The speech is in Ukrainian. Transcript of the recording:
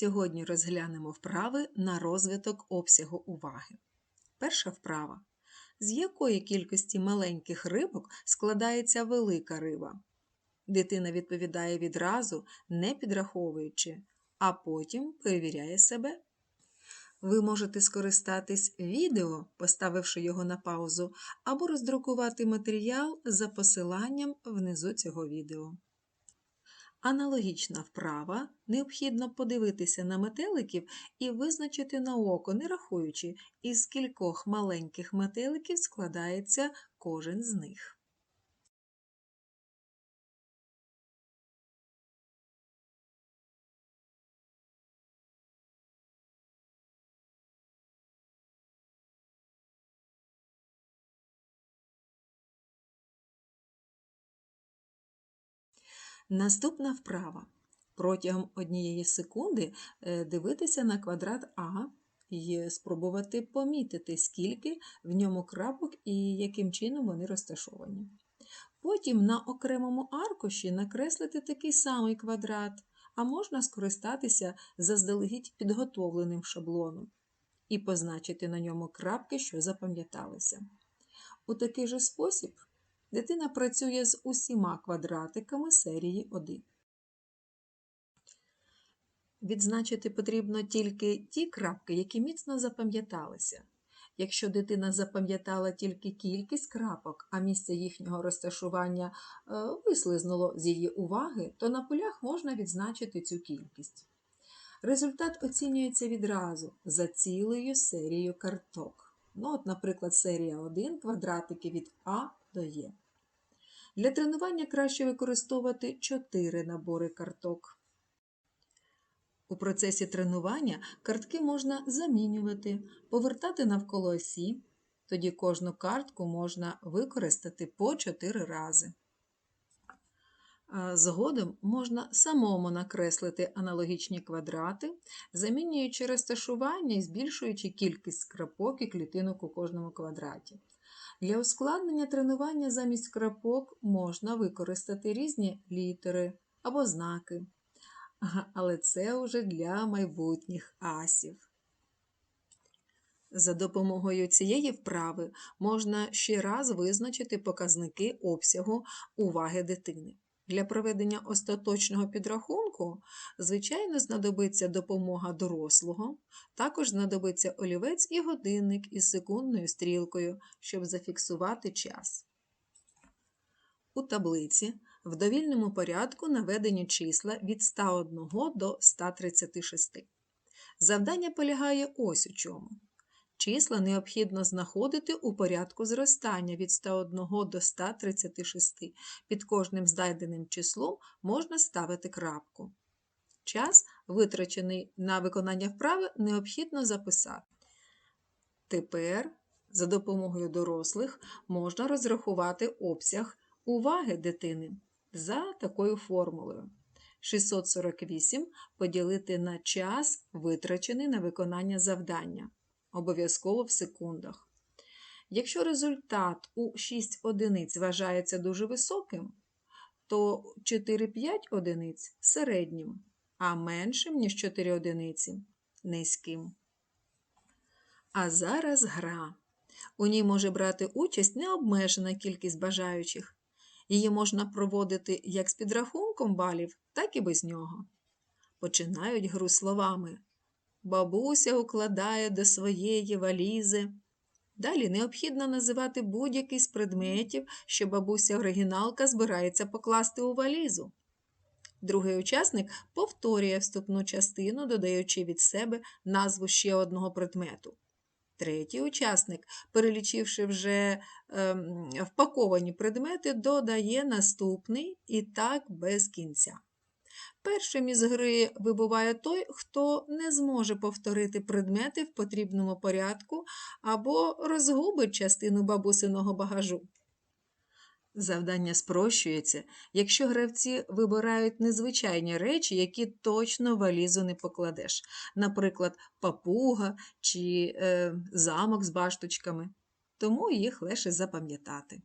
Сьогодні розглянемо вправи на розвиток обсягу уваги. Перша вправа. З якої кількості маленьких рибок складається велика риба? Дитина відповідає відразу, не підраховуючи, а потім перевіряє себе. Ви можете скористатись відео, поставивши його на паузу, або роздрукувати матеріал за посиланням внизу цього відео. Аналогічна вправа необхідно подивитися на метеликів і визначити на око, не рахуючи, із кількох маленьких метеликів складається кожен з них. Наступна вправа. Протягом однієї секунди е, дивитися на квадрат А і спробувати помітити, скільки в ньому крапок і яким чином вони розташовані. Потім на окремому аркуші накреслити такий самий квадрат, а можна скористатися заздалегідь підготовленим шаблоном і позначити на ньому крапки, що запам'яталися. У такий же спосіб Дитина працює з усіма квадратиками серії 1. Відзначити потрібно тільки ті крапки, які міцно запам'яталися. Якщо дитина запам'ятала тільки кількість крапок, а місце їхнього розташування е, вислизнуло з її уваги, то на полях можна відзначити цю кількість. Результат оцінюється відразу за цілою серією карток. Ну, от, Наприклад, серія 1 квадратики від А до Є. Для тренування краще використовувати 4 набори карток. У процесі тренування картки можна замінювати, повертати навколо осі, тоді кожну картку можна використати по 4 рази. Згодом можна самому накреслити аналогічні квадрати, замінюючи розташування і збільшуючи кількість крапок і клітинок у кожному квадраті. Для ускладнення тренування замість крапок можна використати різні літери або знаки. Але це вже для майбутніх асів. За допомогою цієї вправи можна ще раз визначити показники обсягу уваги дитини. Для проведення остаточного підрахунку, звичайно, знадобиться допомога дорослого, також знадобиться олівець і годинник із секундною стрілкою, щоб зафіксувати час. У таблиці в довільному порядку наведені числа від 101 до 136. Завдання полягає ось у чому. Числа необхідно знаходити у порядку зростання від 101 до 136. Під кожним знайденим числом можна ставити крапку. Час, витрачений на виконання вправи, необхідно записати. Тепер, за допомогою дорослих, можна розрахувати обсяг уваги дитини за такою формулою. 648 поділити на час, витрачений на виконання завдання обов'язково в секундах. Якщо результат у 6 одиниць вважається дуже високим, то 4-5 одиниць середнім, а меншим, ніж 4 одиниці низьким. А зараз гра. У ній може брати участь необмежена кількість бажаючих. Її можна проводити як з підрахунком балів, так і без нього. Починають гру словами Бабуся укладає до своєї валізи. Далі необхідно називати будь-який з предметів, що бабуся оригіналка збирається покласти у валізу. Другий учасник повторює вступну частину, додаючи від себе назву ще одного предмету. Третій учасник, перелічивши вже е, впаковані предмети, додає наступний і так без кінця. Першим із гри вибуває той, хто не зможе повторити предмети в потрібному порядку або розгубить частину бабусиного багажу. Завдання спрощується, якщо гравці вибирають незвичайні речі, які точно в валізу не покладеш, наприклад, папуга чи е, замок з башточками, тому їх легше запам'ятати.